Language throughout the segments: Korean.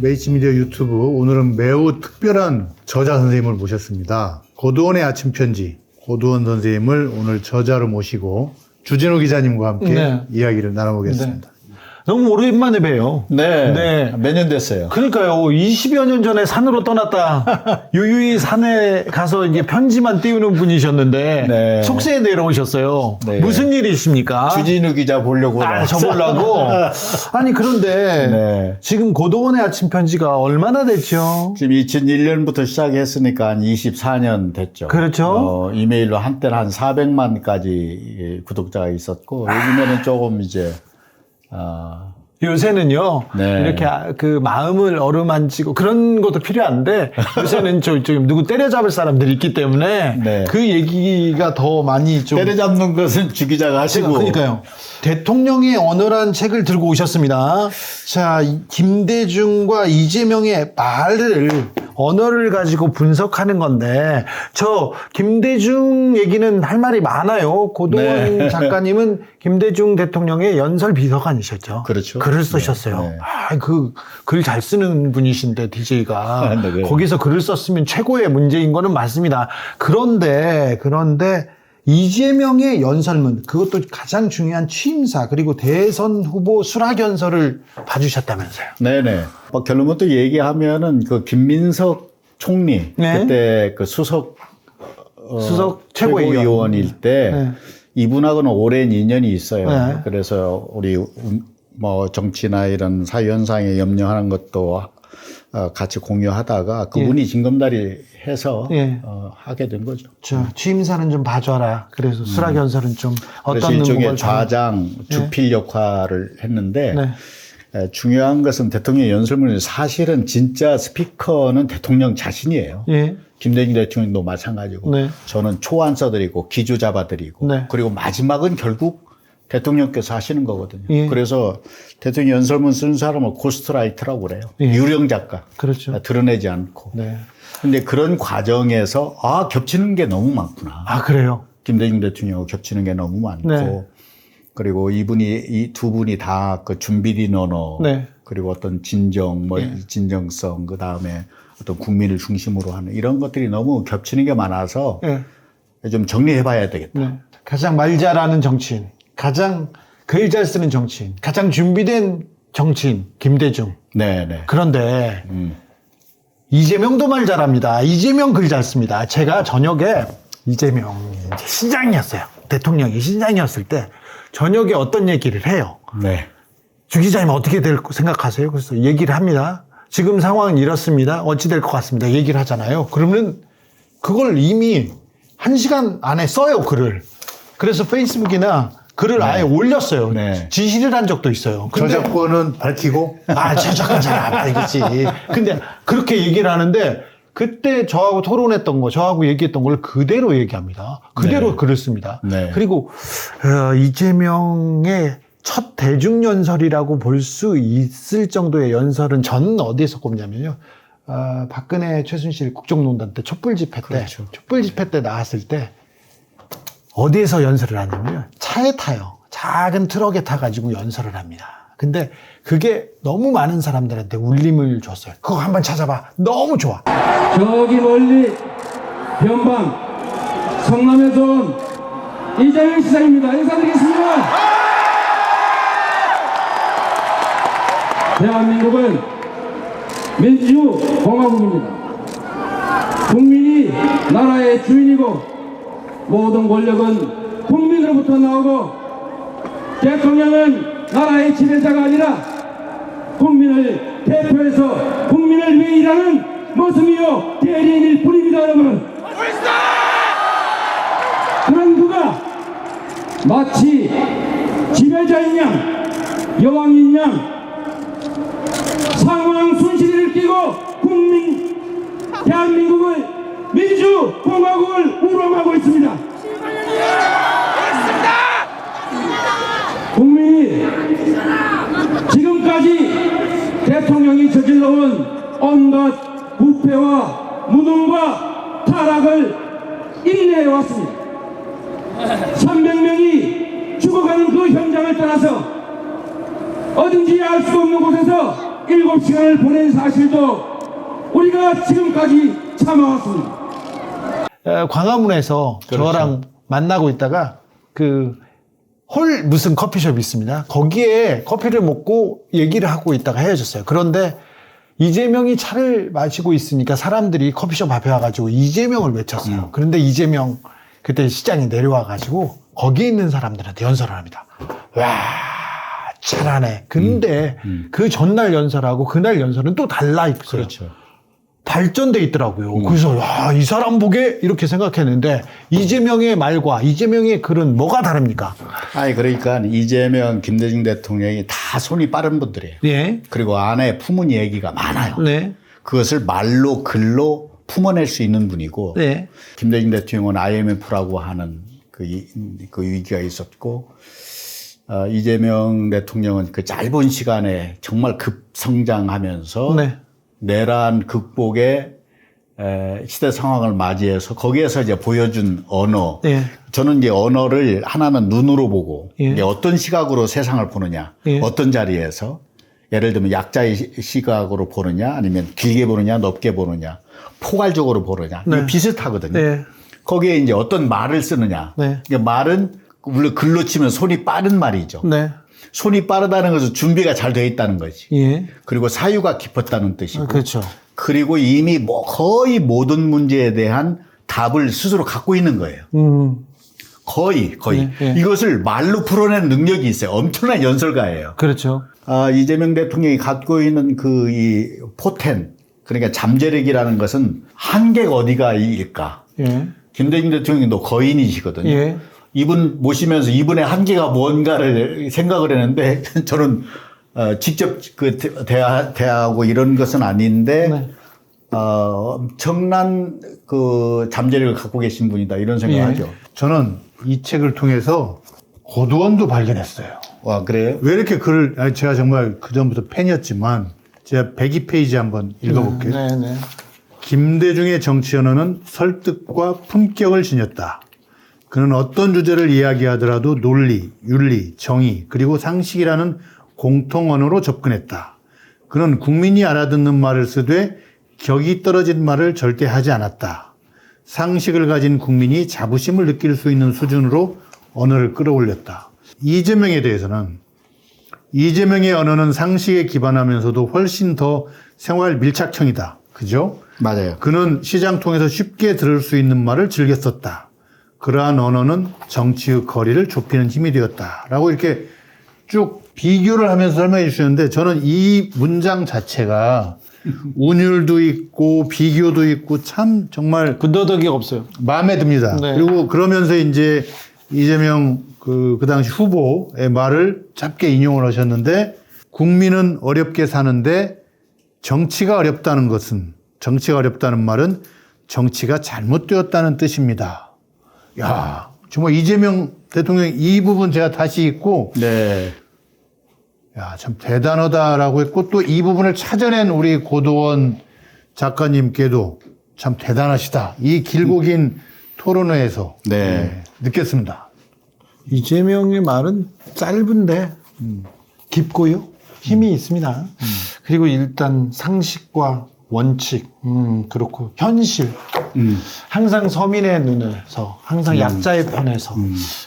메이치미디어 유튜브 오늘은 매우 특별한 저자 선생님을 모셨습니다. 고두원의 아침 편지 고두원 선생님을 오늘 저자로 모시고 주진우 기자님과 함께 네. 이야기를 나눠보겠습니다. 너무 오랜만에 봬요. 네. 네. 몇 년 됐어요? 그러니까요. 20여 년 전에 산으로 떠났다. 유유히 산에 가서 이제 편지만 띄우는 분이셨는데 네. 속세에 내려오셨어요. 네. 무슨 일이십니까? 주진우 기자 보려고. 아, 나왔어요. 저보려고. 아니 그런데 네. 지금 고도원의 아침 편지가 얼마나 됐죠? 지금 2001년부터 시작했으니까 한 24년 됐죠. 그렇죠. 어, 이메일로 한때는 한 400만까지 구독자가 있었고, 요즘에는 조금 이제, 아, 요새는요 네. 이렇게 아- 그 마음을 어루만지고 그런 것도 필요한데 요새는 저 지금 누구 때려잡을 사람들이 있기 때문에 네. 그 얘기가 더 많이 좀 때려잡는 것은 주 기자가 하시고. 그러니까요. 대통령의 언어란 책을 들고 오셨습니다. 자, 이 김대중과 이재명의 말을 언어를 가지고 분석하는 건데 저 김대중 얘기는 할 말이 많아요. 고도원 네. 작가님은 김대중 대통령의 연설 비서관이셨죠. 그렇죠. 글을 쓰셨어요. 네, 네. 아, 그 글 잘 쓰는 분이신데 DJ가 네, 네. 거기서 글을 썼으면 최고의 문제인 거는 맞습니다. 그런데 그런데 이재명의 연설문 그것도 가장 중요한 취임사 그리고 대선 후보 수락 연설을 봐주셨다면서요. 네네. 뭐 결론부터 얘기하면은 그 김민석 총리. 네. 그때 그 수석. 어, 수석 최고위원. 최고위원일 때. 네. 이분하고는 오랜 인연이 있어요. 네. 그래서 우리 음, 뭐 정치나 이런 사회 현상에 염려하는 것도 어, 같이 공유하다가 그분이 징검다리 해서 예. 어, 하게 된 거죠. 저 취임사는 좀 봐줘라. 그래서 수락연설은 좀 그래서 어떤 일종의 의목을 좌장, 주필 역할을 했는데 네. 에, 중요한 것은 대통령 연설문이 사실은 진짜 스피커는 대통령 자신이에요. 예. 김대중 대통령도 마찬가지고 네. 저는 초안 써드리고 기조 잡아드리고 네. 그리고 마지막은 결국 대통령께서 하시는 거거든요. 예. 그래서 대통령 연설문 쓰는 사람을 고스트라이터라고 그래요. 예. 유령 작가. 그렇죠. 드러내지 않고. 네. 근데 그런 과정에서 아 겹치는 게 너무 많구나. 아 그래요. 김대중 대통령하고 겹치는 게 너무 많고 네. 그리고 이분이 이 두 분이 다 그 준비된 언어 네. 그리고 어떤 진정 뭐 예. 진정성 그 다음에 어떤 국민을 중심으로 하는 이런 것들이 너무 겹치는 게 많아서 예. 좀 정리해봐야 되겠다. 네. 가장 말 잘하는 정치인, 가장 글 잘 쓰는 정치인, 가장 준비된 정치인 김대중. 네 네. 그런데 음. 이재명도 말 잘합니다. 이재명 글 잘 씁니다. 제가 저녁에 이재명이 이제 시장이었어요. 대통령이 시장이었을 때 저녁에 어떤 얘기를 해요. 네. 주 기자님 어떻게 될 거 생각하세요? 그래서 얘기를 합니다. 지금 상황은 이렇습니다. 어찌 될 것 같습니다. 얘기를 하잖아요. 그러면 그걸 이미 한 시간 안에 써요, 글을. 그래서 페이스북이나 글을 아예 올렸어요. 네. 지시를 한 적도 있어요. 근데 저작권은 밝히고 아, 저작권 잘안 알겠지. 근데 그렇게 얘기를 하는데 그때 저하고 토론했던 거, 저하고 얘기했던 걸 그대로 얘기합니다. 그대로 네. 글을 씁니다. 네. 그리고 어, 이재명의 첫 대중 연설이라고 볼 수 있을 정도의 연설은 저는 어디에서 꼽냐면요. 어, 박근혜 최순실 국정농단 때 촛불 집회 때, 그렇죠. 촛불 집회 때 나왔을 때 어디에서 연설을 하냐면요. 차에 타요. 작은 트럭에 타가지고 연설을 합니다. 근데 그게 너무 많은 사람들한테 울림을 줬어요. 그거 한번 찾아봐. 너무 좋아. 저기 멀리 변방 성남에서 온 이재명 시장입니다. 인사드리겠습니다. 대한민국은 민주공화국입니다. 국민이 나라의 주인이고 모든 권력은 국민으로부터 나오고 대통령은 나라의 지배자가 아니라 국민을 대표해서 국민을 위해 일하는 모습이요. 대리인일 뿐입니다 여러분. 그런 그가 마치 지배자인 양 여왕인 양 상황 순실이를 끼고 국민 대한민국을 민주 공화국을 우롱하고 있습니다 국민이 지금까지 대통령이 저질러온 온갖 부패와 무능과 타락을 인내해 왔습니다. 300명이 죽어가는 그 현장을 떠나서 어딘지 알 수 없는 곳에서 일곱 시간을 보낸 사실도 우리가 지금까지 참아왔습니다. 에, 광화문에서 저랑 만나고 있다가 그 홀 무슨 커피숍이 있습니다. 거기에 커피를 먹고 얘기를 하고 있다가 헤어졌어요. 그런데 이재명이 차를 마시고 있으니까 사람들이 커피숍 앞에 와가지고 이재명을 외쳤어요. 그런데 이재명 그때 시장에 내려와가지고 거기에 있는 사람들한테 연설을 합니다. 와 잘하네. 근데 그 전날 연설하고 그날 연설은 또 달라 있어요. 그렇죠. 발전돼 있더라고요. 그래서 야, 이 사람 보게 이렇게 생각했는데 이재명의 말과 이재명의 글은 뭐가 다릅니까? 아니 그러니까 이재명, 김대중 대통령이 다 손이 빠른 분들이에요. 예. 그리고 안에 품은 얘기가 많아요. 네. 그것을 말로 글로 품어낼 수 있는 분이고 네. 김대중 대통령은 IMF라고 하는 그, 이- 그 위기가 있었고 어, 이재명 대통령은 그 짧은 시간에 정말 급성장하면서 네. 내란 극복의 에, 시대 상황을 맞이해서 거기에서 이제 보여준 언어. 예. 저는 이제 언어를 하나는 눈으로 보고 예. 어떤 시각으로 세상을 보느냐, 예. 어떤 자리에서 예를 들면 약자의 시- 시각으로 보느냐, 아니면 길게 보느냐, 넓게 보느냐, 포괄적으로 보느냐, 네. 비슷하거든요. 네. 거기에 이제 어떤 말을 쓰느냐. 네. 말은 물론 글로 치면 손이 빠른 말이죠. 네. 손이 빠르다는 것은 준비가 잘 돼 있다는 거지. 예. 그리고 사유가 깊었다는 뜻이고. 아, 그렇죠. 그리고 이미 뭐 거의 모든 문제에 대한 답을 스스로 갖고 있는 거예요. 음. 거의 거의 예, 예. 이것을 말로 풀어내는 능력이 있어요. 엄청난 연설가예요. 그렇죠. 아, 이재명 대통령이 갖고 있는 그 이 포텐 그러니까 잠재력이라는 것은 한계가 어디가 일까? 예. 김대중 대통령도 거인이시거든요. 예. 이분 모시면서 이분의 한계가 뭔가를 생각을 했는데 저는 어, 직접 그 대- 대화, 대화하고 이런 것은 아닌데 네. 어, 엄청난 그 잠재력을 갖고 계신 분이다 이런 생각하죠. 예. 저는 이 책을 통해서 고도원도 발견했어요. 와 그래요? 왜 이렇게 글을, 아니, 제가 정말 그 전부터 팬이었지만, 제가 102페이지 한번 읽어볼게요. 네, 네. 김대중의 정치 언어는 설득과 품격을 지녔다. 그는 어떤 주제를 이야기하더라도 논리, 윤리, 정의, 그리고 상식이라는 공통 언어로 접근했다. 그는 국민이 알아듣는 말을 쓰되 격이 떨어진 말을 절대 하지 않았다. 상식을 가진 국민이 자부심을 느낄 수 있는 수준으로 언어를 끌어올렸다. 이재명에 대해서는 이재명의 언어는 상식에 기반하면서도 훨씬 더 생활 밀착형이다. 그죠? 맞아요. 그는 시장 통해서 쉽게 들을 수 있는 말을 즐겨 썼다. 그러한 언어는 정치의 거리를 좁히는 힘이 되었다. 라고 이렇게 쭉 비교를 하면서 설명해 주셨는데 저는 이 문장 자체가 운율도 있고 비교도 있고 참 정말 군더더기 없어요. 마음에 듭니다. 네. 그리고 그러면서 이제 이재명 그, 그 당시 후보의 말을 짧게 인용을 하셨는데 국민은 어렵게 사는데 정치가 어렵다는 것은 정치가 어렵다는 말은 정치가 잘못되었다는 뜻입니다. 야, 정말 이재명 대통령 이 부분 제가 다시 읽고 네. 야, 참 대단하다라고 했고 또 이 부분을 찾아낸 우리 고도원 작가님께도 참 대단하시다. 이 길고 긴 토론회에서 네. 느꼈습니다. 이재명의 말은 짧은데 깊고요. 힘이 있습니다. 그리고 일단 상식과 원칙, 음, 그렇고 현실, 음. 항상 서민의 눈에서, 항상 약자의 편에서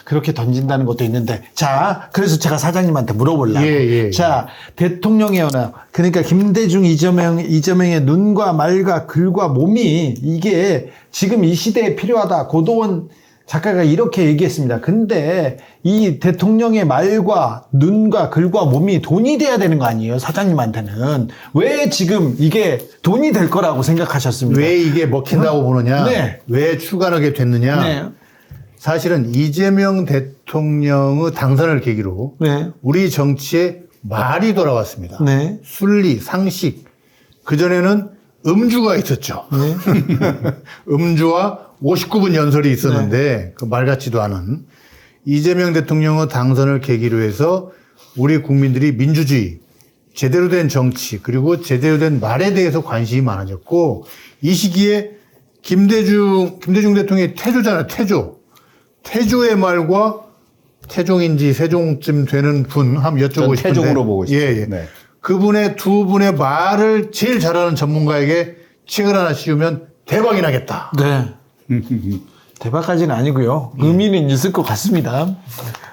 그렇게 던진다는 것도 있는데, 자, 그래서 제가 사장님한테 물어보려고. 예, 예. 자, 대통령의 언어, 그러니까 김대중, 이재명, 이재명의 눈과 말과 글과 몸이 이게 지금 이 시대에 필요하다. 고도원 작가가 이렇게 얘기했습니다. 근데 이 대통령의 말과 눈과 글과 몸이 돈이 돼야 되는 거 아니에요? 사장님한테는. 왜 지금 이게 돈이 될 거라고 생각하셨습니까? 왜 이게 먹힌다고 보느냐? 네. 왜 출간하게 됐느냐? 네. 사실은 이재명 대통령의 당선을 계기로 네. 우리 정치에 말이 돌아왔습니다. 네. 순리, 상식. 그전에는 음주가 있었죠. 네. 음주와 59분 연설이 있었는데 그말 같지도 않은 이재명 대통령의 당선을 계기로 해서 우리 국민들이 민주주의, 제대로 된 정치 그리고 제대로 된 말에 대해서 관심이 많아졌고 이 시기에 김대중 김대중 대통령의 태조잖아요. 태조. 태조의 말과 태종인지 세종쯤 되는 분 한번 여쭤보고 전 싶은데 태종으로 보고 싶어요. 예, 예. 네. 그분의 두 분의 말을 제일 잘하는 전문가에게 책을 하나 씌우면 대박이 나겠다. 네. 대박까지는 아니고요. 의미는 있을 것 같습니다.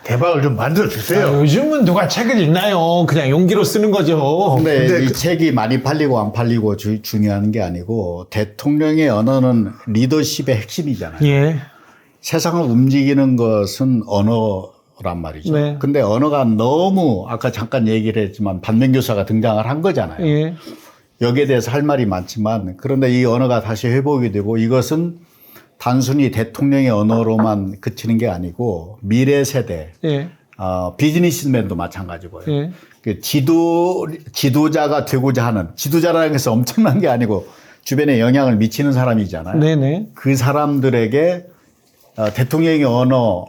대박을 좀 만들어 아, 주세요. 요즘은 누가 책을 읽나요? 그냥 용기로 쓰는 거죠. 근데, 근데 이 그- 책이 많이 팔리고 안 팔리고 주- 중요한 게 아니고 대통령의 언어는 리더십의 핵심이잖아요. 예. 세상을 움직이는 것은 언어 란 말이죠. 네. 근데 언어가 너무 아까 잠깐 얘기를 했지만 반면교사가 등장을 한 거잖아요. 예. 여기에 대해서 할 말이 많지만 그런데 이 언어가 다시 회복이 되고 이것은 단순히 대통령의 언어로만 그치는 게 아니고 미래 세대, 예. 어, 비즈니스맨도 마찬가지고요. 예. 그 지도 지도자가 되고자 하는 지도자라는 것은 엄청난 게 아니고 주변에 영향을 미치는 사람이잖아요. 네네. 그 사람들에게 어, 대통령의 언어,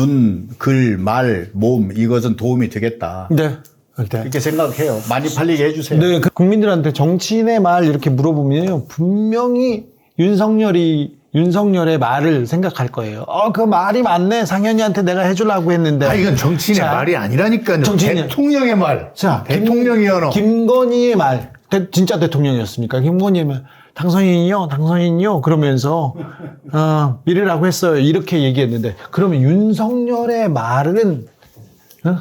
눈, 글, 말, 몸 이것은 도움이 되겠다. 네. 네. 이렇게 생각해요. 많이 팔리게 해주세요. 네, 그 국민들한테 정치인의 말 이렇게 물어보면요. 분명히 윤석열이 윤석열의 말을 생각할 거예요. 어, 그 말이 맞네. 상현이한테 내가 해주려고 했는데. 아, 이건 정치인의 자, 말이 아니라니까요. 정치인의- 대통령의 말. 자, 언어. 김건희의 말. 대- 진짜 대통령이었습니까? 김건희의 말. 당선인이요, 당선인이요. 그러면서, 어, 이래라고 했어요. 이렇게 얘기했는데. 그러면 윤석열의 말은, 어?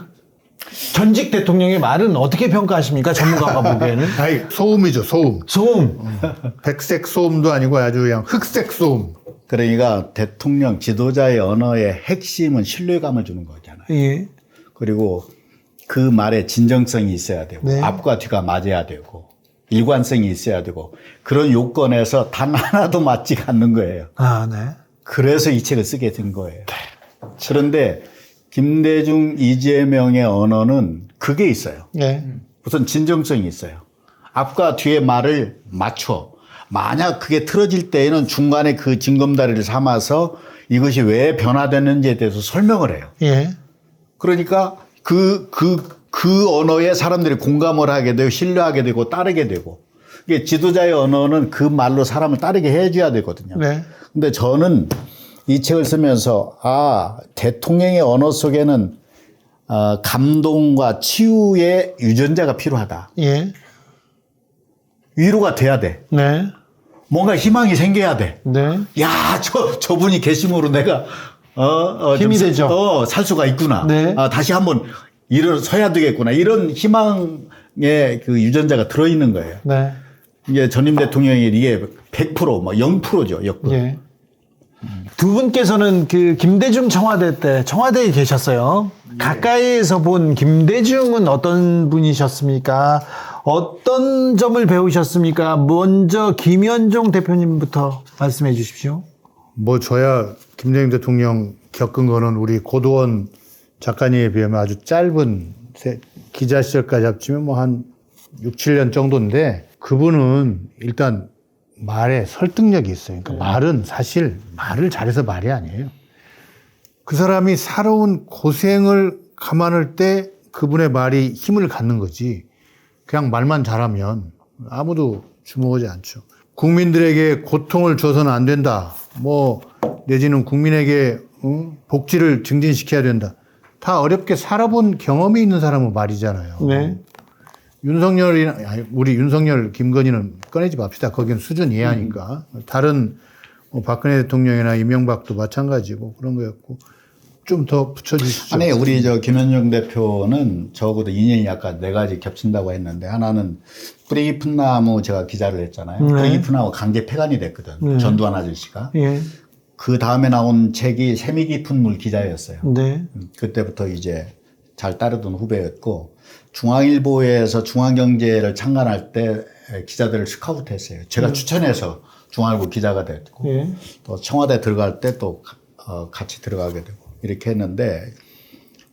전직 대통령의 말은 어떻게 평가하십니까? 전문가가 보기에는. 아이, 소음이죠, 소음. 소음. 백색 소음도 아니고 아주 그냥 흑색 소음. 그러니까 대통령 지도자의 언어의 핵심은 신뢰감을 주는 거잖아요. 예. 그리고 그 말에 진정성이 있어야 되고 네. 앞과 뒤가 맞아야 되고 일관성이 있어야 되고 그런 요건에서 단 하나도 맞지가 않는 거예요. 아, 네. 그래서 이 책을 쓰게 된 거예요. 그런데 김대중, 이재명의 언어는 그게 있어요. 예. 우선 진정성이 있어요. 앞과 뒤의 말을 맞춰. 만약 그게 틀어질 때에는 중간에 그 징검다리를 삼아서 이것이 왜 변화됐는지에 대해서 설명을 해요. 예. 그러니까 그, 그, 그 언어에 사람들이 공감을 하게 되고 신뢰하게 되고 따르게 되고 이게 지도자의 언어는 그 말로 사람을 따르게 해줘야 되거든요. 네. 근데 저는 이 책을 쓰면서 아, 대통령의 언어 속에는 어, 감동과 치유의 유전자가 필요하다. 예. 위로가 돼야 돼. 네. 뭔가 희망이 생겨야 돼. 네. 야, 저, 저분이 계심으로 내가, 어, 어, 좀 힘이 살- 되죠. 어, 살 수가 있구나. 네. 아, 다시 한번 일어서야 되겠구나. 이런 희망의 그 유전자가 들어있는 거예요. 네. 이게 전임 대통령이 이게 100%, 뭐 0%죠. 역분. 예. 두 분께서는 그 김대중 청와대 때 청와대에 계셨어요. 가까이에서 본 김대중은 어떤 분이셨습니까? 어떤 점을 배우셨습니까? 먼저 김현종 대표님부터 말씀해 주십시오. 뭐 저야 김대중 대통령 겪은 거는 우리 고도원 작가님에 비하면 아주 짧은 세- 기자 시절까지 합치면 뭐 한 6, 7년 정도인데 그분은 일단 말에 설득력이 있어요. 그러니까 말은 사실 말을 잘해서 말이 아니에요. 그 사람이 살아온 고생을 감안할 때 그분의 말이 힘을 갖는 거지. 그냥 말만 잘하면 아무도 주목하지 않죠. 국민들에게 고통을 줘서는 안 된다. 뭐 내지는 국민에게 어? 복지를 증진시켜야 된다. 다 어렵게 살아본 경험이 있는 사람은 말이잖아요. 네. 윤석열이나 아니, 우리 윤석열, 김건희는 꺼내지 맙시다. 거기는 수준 이하니까. 다른 뭐 박근혜 대통령이나 이명박도 마찬가지고 그런 거였고 좀 더 붙여주시죠. 아니, 우리 저 김현정 대표는 적어도 인연이 약간 네 가지 겹친다고 했는데 하나는 뿌리 깊은 나무 제가 기자를 했잖아요. 네. 뿌리 깊은 나무 강제 폐간이 됐거든. 네. 전두환 아저씨가. 예. 그 다음에 나온 책이 세미 깊은 물 기자였어요. 네. 그때부터 이제 잘 따르던 후배였고 중앙일보에서 중앙경제를 창간할 때 기자들을 스카우트 했어요. 제가 추천해서 중앙일보 기자가 됐고 예. 또 청와대 들어갈 때또 어, 같이 들어가게 되고 이렇게 했는데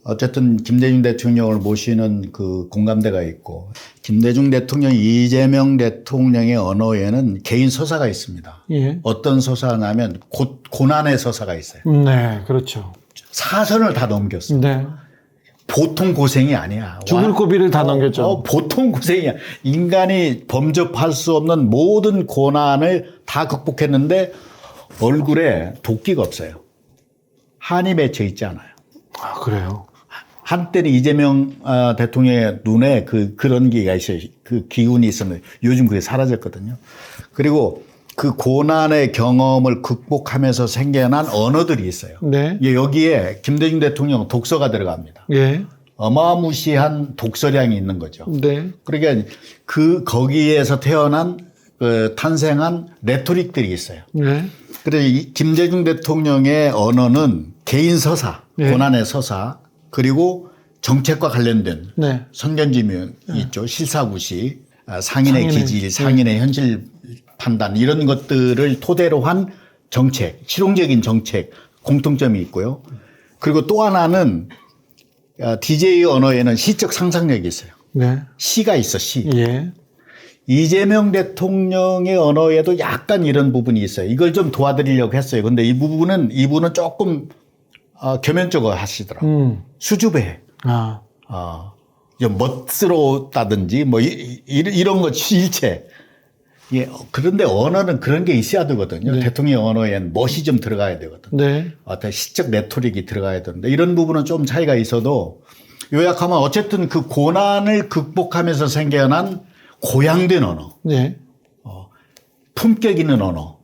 어쨌든 김대중 대통령을 모시는 그 공감대가 있고 김대중 대통령, 이재명 대통령의 언어에는 개인 서사가 있습니다. 예. 어떤 서사냐면 고, 고난의 서사가 있어요. 네, 그렇죠. 사선을 다 넘겼어. 네. 보통 고생이 아니야. 죽을 와- 고비를 다 넘겼죠. 어, 보통 고생이야. 인간이 범접할 수 없는 모든 고난을 다 극복했는데 얼굴에 도끼가 없어요. 한이 맺혀 있지 않아요. 아, 그래요. 한때는 이재명 어, 대통령의 눈에 그 그런 게가 있어요. 그 기운이 있었는데 요즘 그게 사라졌거든요. 그리고 그 고난의 경험을 극복하면서 생겨난 언어들이 있어요. 네. 예, 여기에 김대중 대통령 독서가 들어갑니다. 예. 어마무시한 독서량이 있는 거죠. 네. 그러니까 그 거기에서 태어난 그 탄생한 레토릭들이 있어요. 네. 그래서 이 김대중 대통령의 언어는 개인 서사, 네. 고난의 서사, 그리고 정책과 관련된 네. 선견지명이 있죠. 실사구시, 아, 상인의 상인의- 기질, 상인의 현실 판단 이런 것들을 토대로 한 정책, 실용적인 정책 공통점이 있고요. 그리고 또 하나는 DJ 언어에는 시적 상상력이 있어요. 네. 시가 있어, 시. 예. 이재명 대통령의 언어에도 약간 이런 부분이 있어요. 이걸 좀 도와드리려고 했어요. 근데 이 부분은 이분은 조금 어, 겸연쩍어 하시더라고요. 음. 수줍해. 아. 어, 좀 멋스러웠다든지 뭐 이, 이, 이런 것 실체. 예, 어, 그런데 언어는 그런 게 있어야 되거든요. 대통령 언어엔 멋이 좀 들어가야 되거든요. 네. 어떤 시적 레토릭이 들어가야 되는데 이런 부분은 좀 차이가 있어도 요약하면 어쨌든 그 고난을 극복하면서 생겨난 고양된 언어. 네. 품격 있는 언어, 어,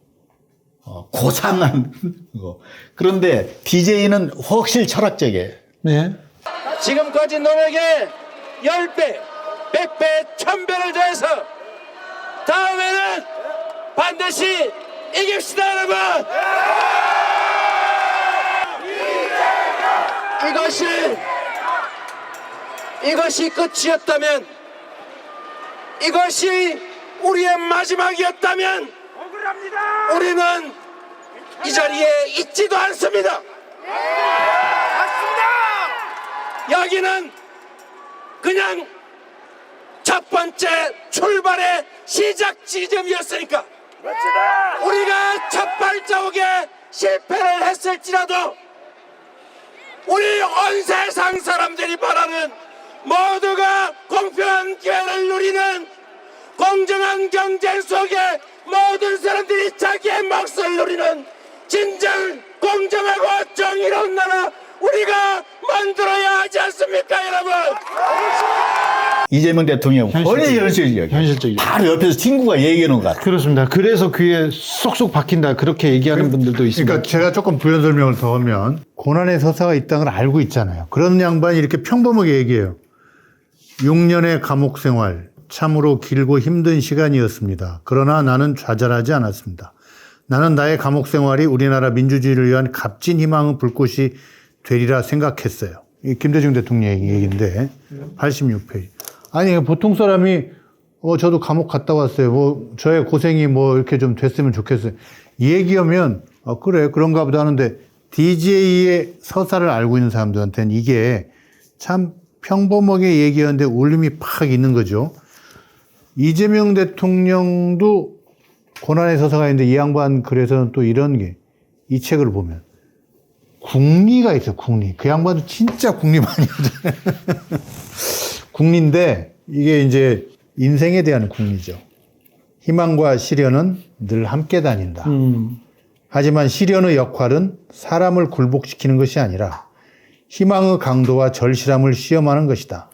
고상한 거. 그런데 DJ는 훨씬 철학적이에요. 네. 지금까지 너에게 10배, 100배, 1000배를 더해서 다음에는 반드시 이깁시다 여러분 이것이 이것이 끝이었다면 이것이 우리의 마지막이었다면 우리는 이 자리에 있지도 않습니다. 여기는 그냥 첫 번째 출발의 시작 지점이었으니까 우리가 첫 발자국에 실패를 했을지라도 우리 온 세상 사람들이 바라는 모두가 공평한 기회를 누리는 공정한 경쟁 속에 모든 사람들이 자기의 몫을 누리는 진정 공정하고 정의로운 나라 우리가 만들어야 하지 않습니까 여러분 이재명 대통령 현실적이에요. 원래 현실적이에요. 현실적이에요. 바로 옆에서 친구가 얘기하는 것 같아요. 그렇습니다. 그래서 귀에 쏙쏙 박힌다. 그렇게 얘기하는 분들도 있습니다. 그러니까 제가 조금 부연 설명을 더 하면 고난의 서사가 있다는 걸 알고 있잖아요. 그런 양반이 이렇게 평범하게 얘기해요. 6년의 감옥 생활 참으로 길고 힘든 시간이었습니다. 그러나 나는 좌절하지 않았습니다. 나는 나의 감옥 생활이 우리나라 민주주의를 위한 값진 희망의 불꽃이 되리라 생각했어요. 이 김대중 대통령 얘기인데 86페이지. 아니 보통 사람이 어 저도 감옥 갔다 왔어요. 뭐 저의 고생이 뭐 이렇게 좀 됐으면 좋겠어요. 이 얘기하면 어 그래 그런가 보다 하는데 DJ의 서사를 알고 있는 사람들한테는 이게 참 평범하게 얘기하는데 울림이 팍 있는 거죠. 이재명 대통령도 고난의 서사가 있는데 이 양반 글에서는 또 이런 게 이 책을 보면 국리가 있어요. 국리. 그 양반도 진짜 국리만이거든. 국리인데 이게 이제 인생에 대한 국리죠. 희망과 시련은 늘 함께 다닌다. 음. 하지만 시련의 역할은 사람을 굴복시키는 것이 아니라 희망의 강도와 절실함을 시험하는 것이다.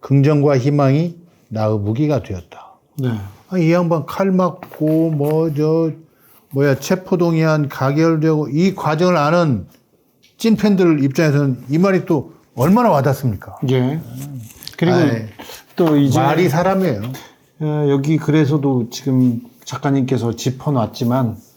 긍정과 희망이 나의 무기가 되었다. 네. 아, 이 양반 칼 맞고 뭐 저 뭐야 체포동의안 가결되고 이 과정을 아는 찐 팬들 입장에서는 이 말이 또 얼마나 와닿습니까? 예. 그리고 아이, 또 이제 말이 사람이에요. 어, 여기 글에서도 지금 작가님께서 짚어놨지만 예,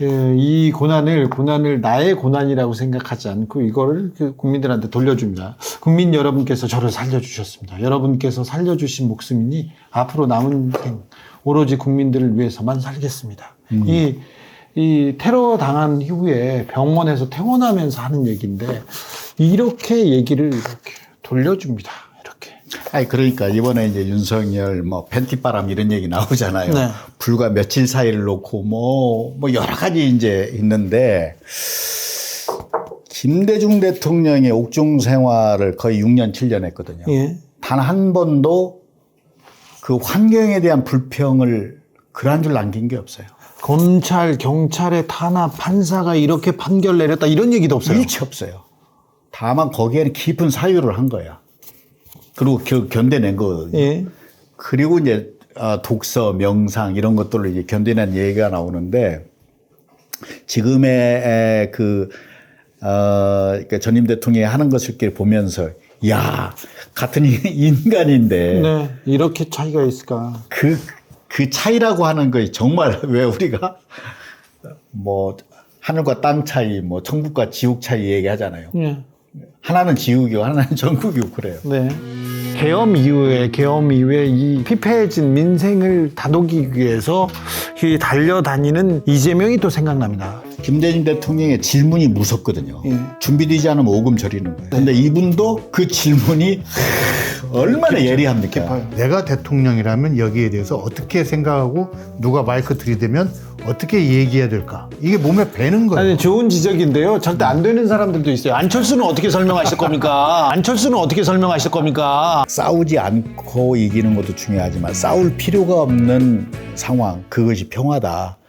이 고난을 고난을 나의 고난이라고 생각하지 않고 이거를 그 국민들한테 돌려줍니다. 국민 여러분께서 저를 살려주셨습니다. 여러분께서 살려주신 목숨이니 앞으로 남은 생 오로지 국민들을 위해서만 살겠습니다. 이, 이 테러 당한 이후에 병원에서 퇴원하면서 하는 얘기인데 이렇게 얘기를 이렇게 돌려줍니다. 아니 그러니까 이번에 이제 윤석열 뭐 팬티바람 이런 얘기 나오잖아요. 네. 불과 며칠 사이를 놓고 뭐, 뭐 여러 가지 이제 있는데 김대중 대통령의 옥중 생활을 거의 6년, 7년 했거든요. 예. 단한 번도 그 환경에 대한 불평을 글한줄 남긴 게 없어요. 검찰, 경찰의 탄압, 판사가 이렇게 판결 내렸다 이런 얘기도 없어요. 일치 없어요. 다만 거기에는 깊은 사유를 한 거야. 그리고 겨, 견뎌낸 거거든요. 예. 그리고 이제 아, 독서, 명상 이런 것들을 이제 견뎌낸 얘기가 나오는데 지금의 에, 그 어, 그러니까 전임 대통령이 하는 것을 보면서 야 같은 인- 인간인데 네. 이렇게 차이가 있을까? 그, 그 차이라고 하는 것이 정말 왜 우리가 뭐 하늘과 땅 차이, 뭐 천국과 지옥 차이 얘기하잖아요. 예. 하나는 지옥이고 하나는 천국이고 그래요. 네. 계엄 이후에 계엄 이후에 이 피폐해진 민생을 다독이기 위해서 이 달려다니는 이재명이 또 생각납니다. 김대중 대통령의 질문이 무섭거든요. 예. 준비되지 않으면 오금 저리는 거예요. 근데 이분도 그 질문이 얼마나 예리합니까? 내가 대통령이라면 여기에 대해서 어떻게 생각하고 누가 마이크 들이대면 어떻게 얘기해야 될까? 이게 몸에 배는 거예요. 아니 좋은 지적인데요. 절대 안 되는 사람들도 있어요. 안철수는 어떻게 설명하실 겁니까? 안철수는 어떻게 설명하실 겁니까? 싸우지 않고 이기는 것도 중요하지만 싸울 필요가 없는 상황, 그것이 평화다.